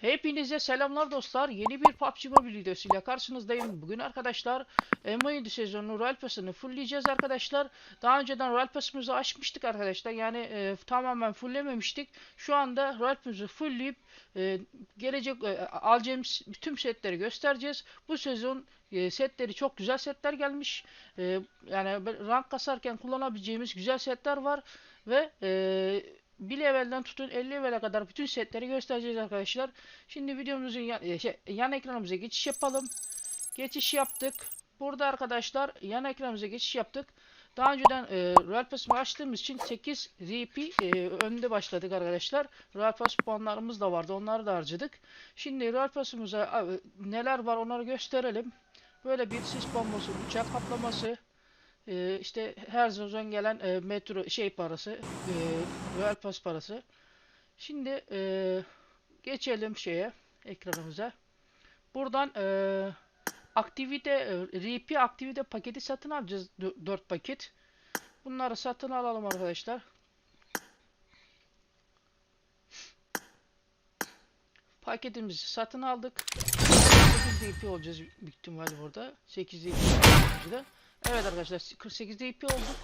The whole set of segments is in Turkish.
Hepinize selamlar dostlar. Yeni bir PUBG Mobile videosuyla karşınızdayım. Bugün arkadaşlar M17 sezonu Royal Pass'ını fullleyeceğiz arkadaşlar. Daha önceden Royal Pass'ımızı açmıştık arkadaşlar. Yani e, tamamen fulllememiştik. Şu anda Royal Pass'ı fullleyip e, gelecek e, alacağımız tüm setleri göstereceğiz. Bu sezon e, setleri çok güzel setler gelmiş. E, yani rank kasarken kullanabileceğimiz güzel setler var ve e, 1 levelden tutun 50 levele kadar bütün setleri göstereceğiz arkadaşlar. Şimdi videomuzun yan, e, şey, yan ekranımıza geçiş yapalım. Geçiş yaptık. Burada arkadaşlar yan ekranımıza geçiş yaptık. Daha önceden e, Royal Pass'ı açtığımız için 8 RP e, önde başladık arkadaşlar. Royal Pass puanlarımız da vardı. Onları da harcadık. Şimdi Royal Pass'ımıza neler var onları gösterelim. Böyle bir sis bombası, uçak kaplaması, ee, işte her sezon gelen e, metro şey parası, e, Royal Pass parası. Şimdi e, geçelim şeye ekranımıza. Buradan e, aktivite e, RP aktivite paketi satın alacağız 4 paket. Bunları satın alalım arkadaşlar. Paketimizi satın aldık. 8 DP olacağız büyük ihtimal burada. 8 DP olacağız. Evet arkadaşlar 48'de IP olduk.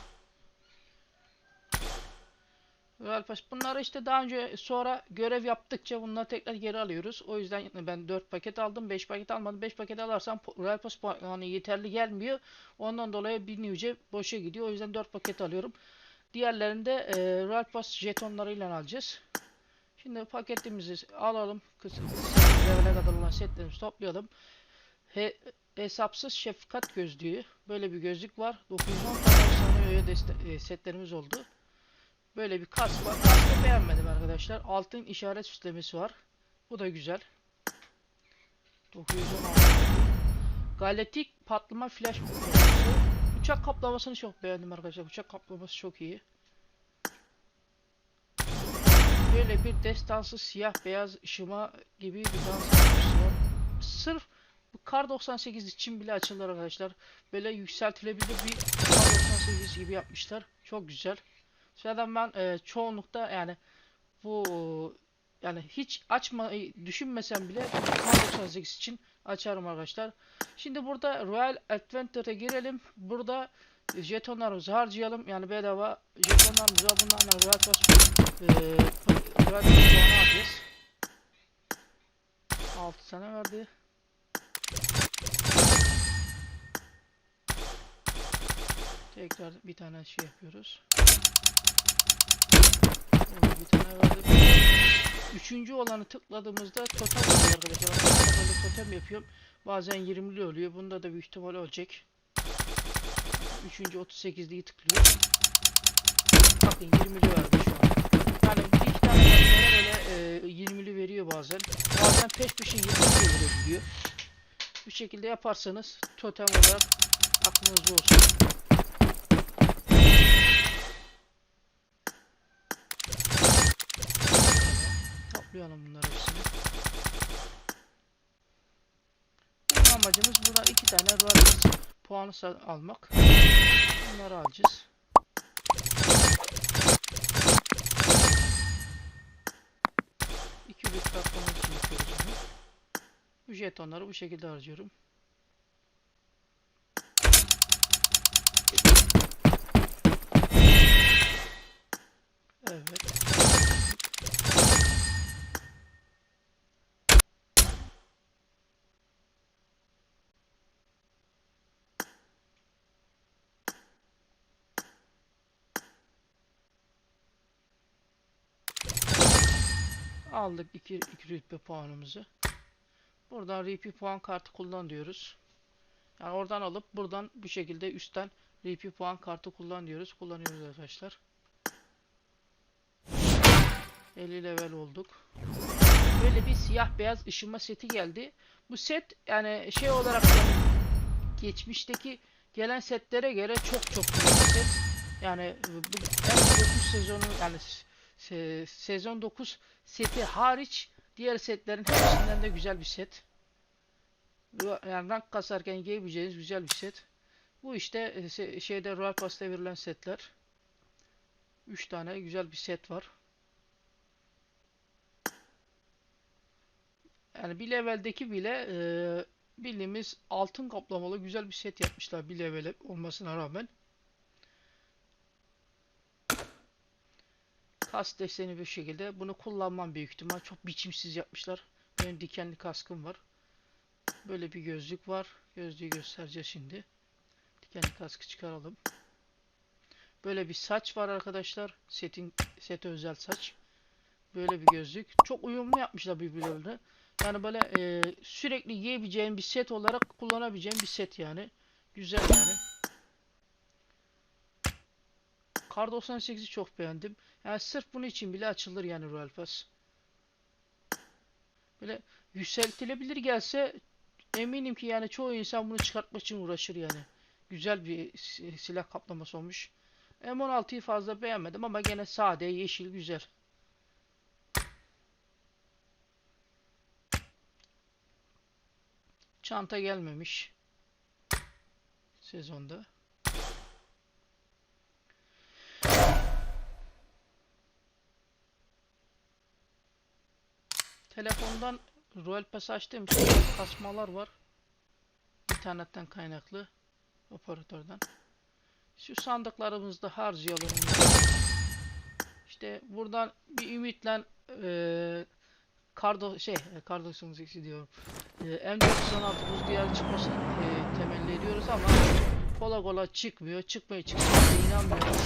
Pass. Bunları işte daha önce sonra görev yaptıkça bunları tekrar geri alıyoruz. O yüzden ben 4 paket aldım. 5 paket almadım. 5 paket alarsam Royal Pass yani yeterli gelmiyor. Ondan dolayı bir nüce boşa gidiyor. O yüzden 4 paket alıyorum. Diğerlerini de e, Royal jetonlarıyla alacağız. Şimdi paketimizi alalım. Kısa levele kadar olan setlerimizi toplayalım. He, hesapsız şefkat gözlüğü. Böyle bir gözlük var. 910 tane setlerimiz oldu. Böyle bir kask var. Kaskı beğenmedim arkadaşlar. Altın işaret süslemesi var. Bu da güzel. 916. Galetik patlama flash Uçak kaplamasını çok beğendim arkadaşlar. Uçak kaplaması çok iyi. Böyle bir destansı siyah beyaz ışıma gibi bir dans var. Kar 98 için bile açılır arkadaşlar. Böyle yükseltilebilir bir Kar 98 gibi yapmışlar. Çok güzel. Zaten ben e, çoğunlukta yani bu yani hiç açma düşünmesem bile Kar 98 için açarım arkadaşlar. Şimdi burada Royal Adventure'a girelim. Burada jetonlarımızı harcayalım. Yani bedava jetonlarımızı bunlarla Royal Pass e, Royal Pass puanı alacağız. 6 tane verdi. Tekrar bir tane şey yapıyoruz. Bir tane verdik. Üçüncü olanı tıkladığımızda totem oluyor arkadaşlar. Böyle totem yapıyorum. Bazen 20'li oluyor. Bunda da büyük ihtimal olacak. Üçüncü 38'liyi tıklıyor. Bakın 20'li verdi şu an. Yani bir iki tane böyle e, 20'li veriyor bazen. Bazen peş peşe 20'li verebiliyor. Bu şekilde yaparsanız totem olarak aklınızda olsun. Toplayalım bunları hepsini. Bizim amacımız burada iki tane Royal puanı almak. Bunları alacağız. İki üç katlamak için yapıyoruz bunu. Bu jetonları bu şekilde harcıyorum. Evet. Aldık 2 2 rütbe puanımızı. Buradan RP puan kartı kullan diyoruz. Yani oradan alıp buradan bu şekilde üstten RP puan kartı kullan diyoruz. Kullanıyoruz arkadaşlar. 50 level olduk. Böyle bir siyah beyaz ışınma seti geldi. Bu set yani şey olarak geçmişteki gelen setlere göre çok çok büyük bir set. Yani bu 9 sezonu yani se sezon 9 seti hariç diğer setlerin hepsinden de güzel bir set. yani rank kasarken giyebileceğiniz güzel bir set. Bu işte e, şeyde Royal Pass'ta verilen setler. 3 tane güzel bir set var. Yani bir leveldeki bile e, bildiğimiz altın kaplamalı güzel bir set yapmışlar bir level olmasına rağmen. Kas deseni bir şekilde. Bunu kullanmam büyük ihtimal. Çok biçimsiz yapmışlar. Benim dikenli kaskım var. Böyle bir gözlük var. Gözlüğü göstereceğiz şimdi. Dikenli kaskı çıkaralım. Böyle bir saç var arkadaşlar. Setin sete özel saç. Böyle bir gözlük. Çok uyumlu yapmışlar birbirlerine. Yani böyle e, sürekli giyebileceğin bir set olarak kullanabileceğin bir set yani. Güzel yani. Kar 98'i çok beğendim. Yani sırf bunun için bile açılır yani Royal Pass. Böyle yükseltilebilir gelse eminim ki yani çoğu insan bunu çıkartmak için uğraşır yani. Güzel bir si- silah kaplaması olmuş. M16'yı fazla beğenmedim ama gene sade, yeşil, güzel. Çanta gelmemiş. Sezonda. Telefondan Royal Pass açtığım için kasmalar var. İnternetten kaynaklı. Operatörden. Şu sandıklarımızı da harcayalım. İşte buradan bir ümitle eee Kardo şey Kardo diyorum. Eee M416 buz diyarı çıkmasını eee, temenni ediyoruz ama kola kola çıkmıyor. Çıkmaya da inanmıyorum.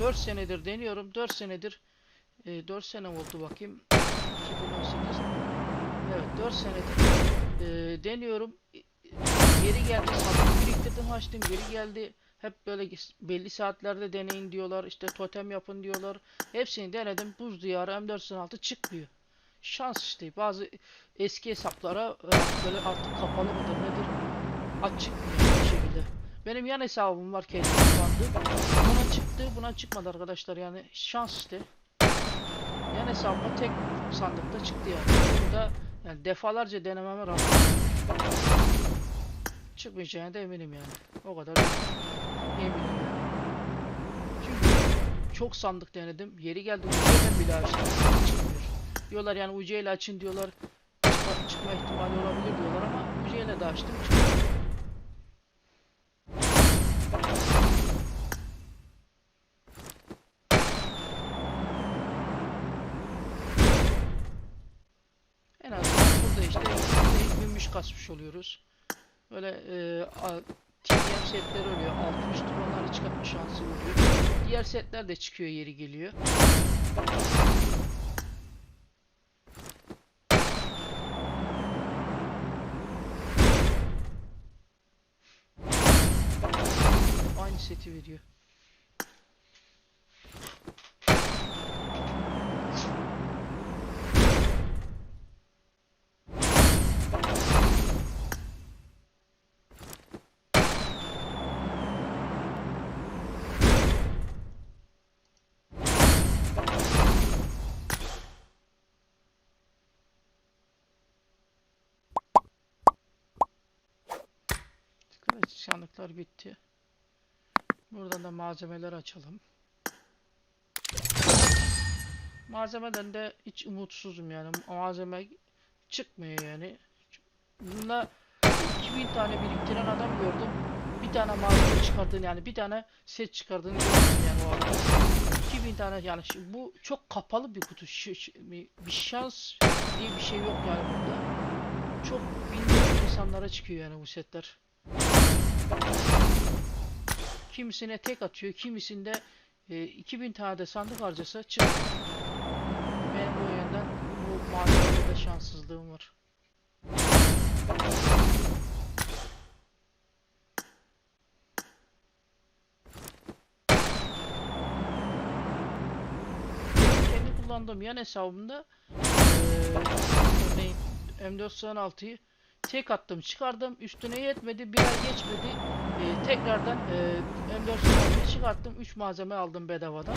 4 senedir deniyorum. 4 senedir eee 4 sene oldu bakayım. 2018 Evet 4 senedir eee, deniyorum. Geri geldi sandık biriktirdim açtım geri geldi. Hep böyle belli saatlerde deneyin diyorlar. işte totem yapın diyorlar. Hepsini denedim. Buz diyarı M416 çıkmıyor. Şans işte. Bazı eski hesaplara e, böyle artık kapalı mıdır nedir? Açık bir şekilde. Benim yan hesabım var kendi kullandım. Buna çıktı, buna çıkmadı arkadaşlar. Yani şans işte. Yan hesabıma tek sandıkta çıktı yani. Burada yani defalarca denememe rağmen çıkmayacağına da eminim yani. O kadar eminim yani. Çünkü çok sandık denedim. Yeri geldi UC'den bile açtım. Çıkmıyor. Diyorlar yani UC açın diyorlar. Çıkma, çıkma ihtimali olabilir diyorlar ama UC ile de açtım. Çıkmıyor. En azından burada işte ilk gümüş kasmış oluyoruz. Böyle e, TDM setler oluyor. Altı üstü onları çıkartma şansı oluyor. Diğer setler de çıkıyor yeri geliyor. Aynı seti veriyor. Evet, sandıklar bitti. Buradan da malzemeler açalım. Malzemeden de hiç umutsuzum yani. Malzeme çıkmıyor yani. Bunda 2000 tane biriktiren adam gördüm. Bir tane malzeme çıkardığını yani bir tane set çıkardığını gördüm yani o adam. 2000 tane yani bu çok kapalı bir kutu. Bir şans diye bir şey yok yani burada. Çok bildiğin insanlara çıkıyor yani bu setler. Kimisine tek atıyor, kimisinde e, 2000 tane de sandık harcasa çıkıyor. Benim bu yönden bu malzemede şanssızlığım var. Kendi kullandığım yan hesabımda örneğin M416'yı tek attım çıkardım. Üstüne yetmedi bir ay geçmedi. Eee, tekrardan eee M416'yı çıkarttım. 3 malzeme aldım bedavadan.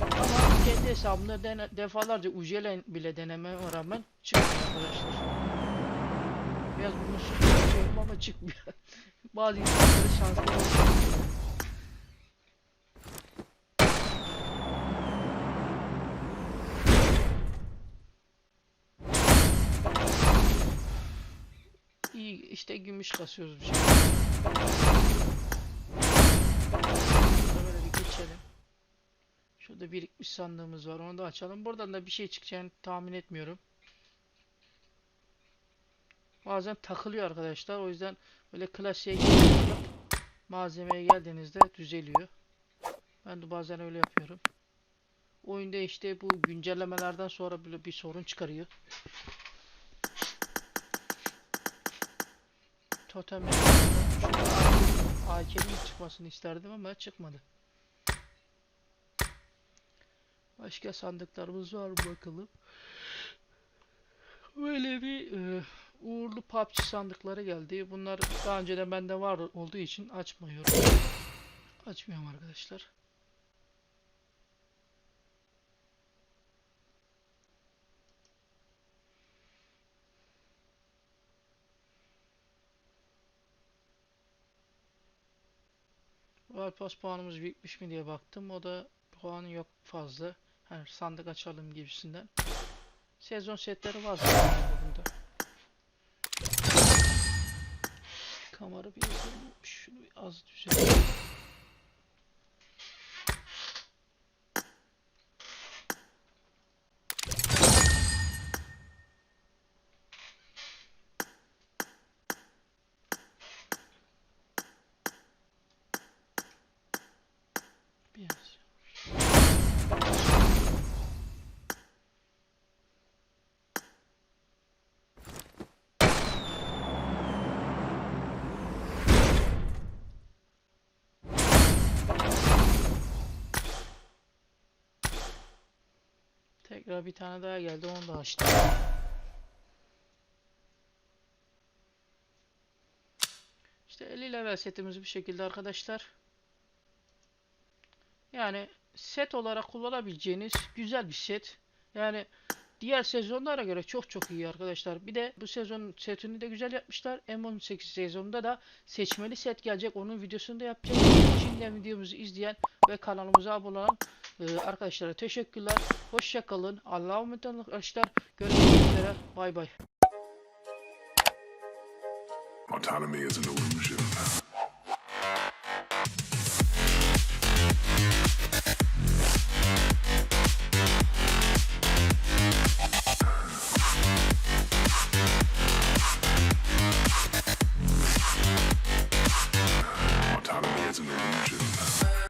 Ama kendi hesabımda dene, defalarca UCL bile denememe rağmen çıkmıyor arkadaşlar. Biraz bunu Açıyorum ama çıkmıyor. Bazı insanların şansları oluyor. İyi işte gümüş kasıyoruz bir şey. Böyle bir geçelim. Şurada birikmiş sandığımız var. Onu da açalım. Buradan da bir şey çıkacağını tahmin etmiyorum. Bazen takılıyor arkadaşlar. O yüzden böyle klasiğe. Malzemeye geldiğinizde düzeliyor. Ben de bazen öyle yapıyorum. Oyunda işte bu güncellemelerden sonra böyle bir sorun çıkarıyor. Totem AK'nin çıkmasını isterdim ama çıkmadı. Başka sandıklarımız var bakalım. Böyle bir e, uğurlu PUBG sandıkları geldi. Bunlar daha önceden bende var olduğu için açmıyorum. Açmıyorum arkadaşlar. Pass puanımız bitmiş mi diye baktım. O da puanı yok fazla. Hani sandık açalım gibisinden. Sezon setleri var zaten bunda. Kamera bir yazalım. Şunu az düzeltelim. Biraz. Tekrar bir tane daha geldi onu da açtım. İşte 50 level setimiz bu şekilde arkadaşlar. Yani set olarak kullanabileceğiniz güzel bir set. Yani diğer sezonlara göre çok çok iyi arkadaşlar. Bir de bu sezon setini de güzel yapmışlar. M18 sezonunda da seçmeli set gelecek. Onun videosunu da yapacağız. Şimdiden videomuzu izleyen ve kanalımıza abone olan e, arkadaşlara teşekkürler. Hoşça kalın. Allah'a emanet olun arkadaşlar. Görüşmek üzere. Bay bay. Autonomy is an illusion.